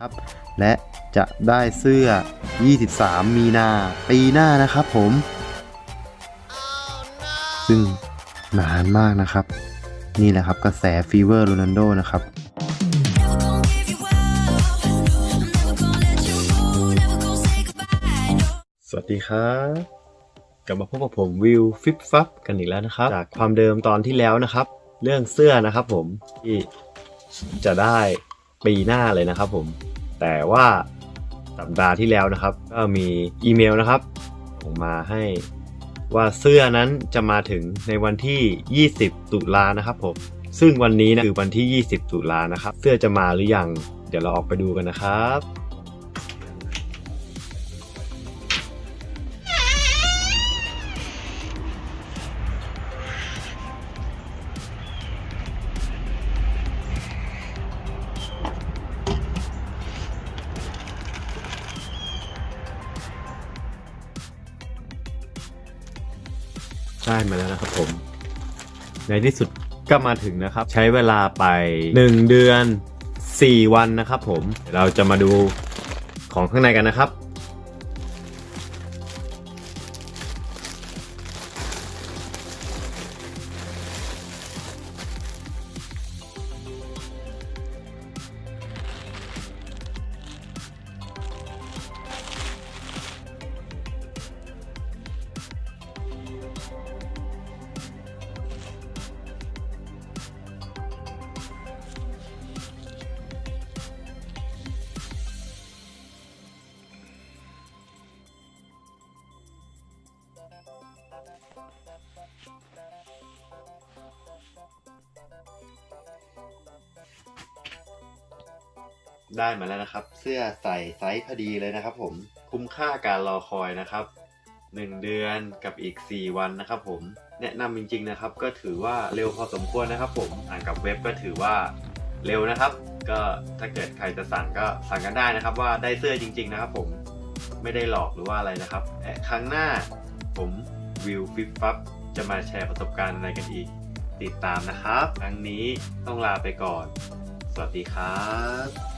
ครับและจะได้เสื้อ 23 มีนาปีหน้านะครับผม ซึ่งนานมากนะครับ นี่แหละครับกระแสฟีเวอร์โรนัลโดนะครับสวัสดีครับกลับมาพบกับผมวิวฟิปฟับกันอีกแล้วนะครับ จากความเดิมตอนที่แล้วนะครับ เรื่องเสื้อนะครับผมที่จะได้ ปีหน้าเลยนะครับผม แต่ว่าสัปดาห์ที่แล้วนะครับ ก็มีอีเมลนะครับส่งมาให้ว่าเสื้อนั้นจะมาถึงในวันที่ 20 ตุลานะครับผม ซึ่งวันนี้นะคือวันที่ 20 ตุลานะครับ เสื้อจะมาหรือยัง เดี๋ยวเราออกไปดูกันนะครับ ได้มาแล้วนะครับผม ในที่สุดก็มาถึงนะครับ ใช้เวลาไป 1 เดือน 4 วันนะครับผมเดี๋ยวเราจะมาดูของข้างในกันนะครับ ได้มาแล้วนะครับ เสื้อใส่ไซส์พอดีเลยนะครับ ผมคุ้มค่าการรอคอยนะครับ 1 เดือนกับอีก 4 วันนะครับผมแนะนำจริงๆนะครับ ก็ถือว่าเร็วพอสมควรนะครับ ผมอ่านกับเว็บก็ถือว่าเร็วนะครับ ก็ถ้าเกิดใครจะสั่งก็สั่งกันได้นะครับ ว่าได้เสื้อจริง ๆ นะครับ ผมไม่ได้หลอกหรือว่าอะไรนะครับและครั้งหน้าผมวิวฟิปฟับจะมาแชร์ประสบการณ์อะไรกันอีก ติดตามนะครับ ครั้งนี้ต้องลาไปก่อน สวัสดีครับ